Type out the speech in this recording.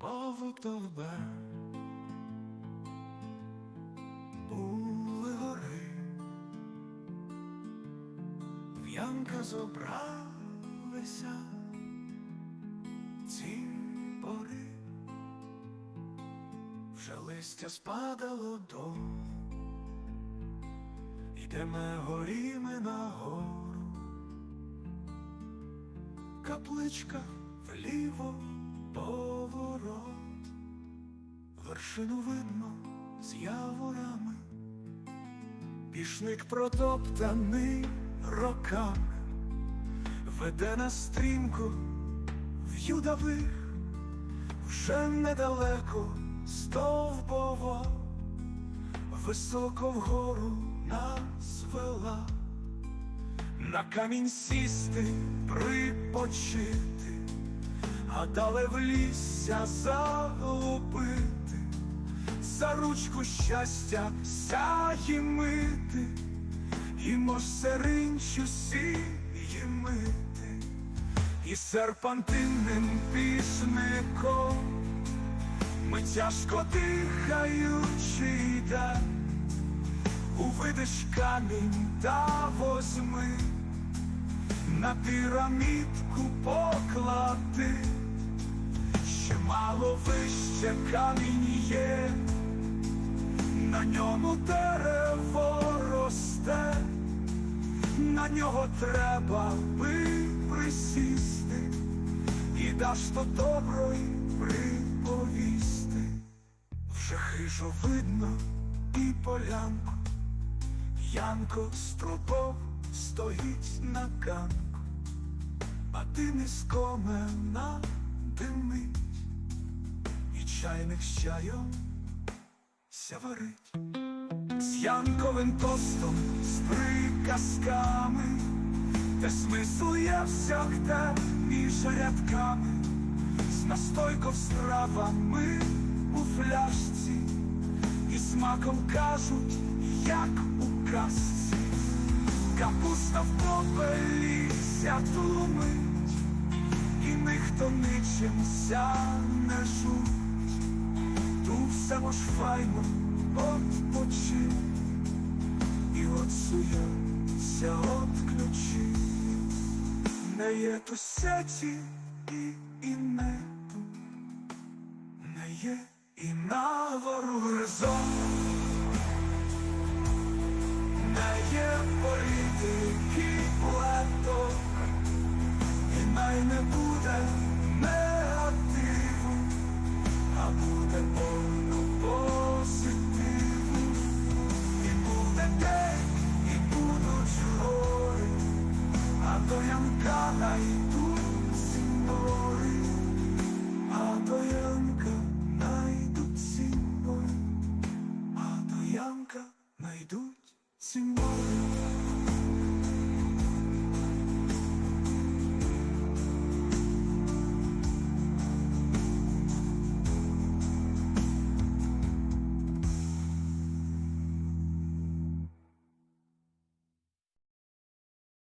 Бо тебе були гори, в'янка зобралися ці пори, вже листя спадало до, йдемо горіми на гору, капличка вліво поворот, вершину видно з яворами, пішник протоптаний роками, веде на стрімку в юдових, вже недалеко стовбово, високо вгору нас вела, на камінь сісти, припочити, а далі в лісся заглупити, за ручку щастя сяї мити, і мосеринчу сії мити, і серпантинним пісником ми тяжко дихаючи йде, увидиш камінь та возьми на пірамідку поклади, мало вище камінь є, на ньому дерево росте, на нього треба би присісти, і даш то доброї приповісти, вже хижо видно і полянку. Янко стропов стоїть на ганку, а ти нескомена димить, і чайник з чайом сяварить, з Янковим тостом, з приказками, де смисл є всякде між рядками, з настойков стравами у фляжці, і смаком кажуть, як у казці, капуста в попелі тлумить, і ніхто нічим ся не жуть, все мож файно отпочи і от суємся от не є то сеті і, і не, не є і навору резон. А до янка найдуть сімбори, а до янка найдуть сімбори.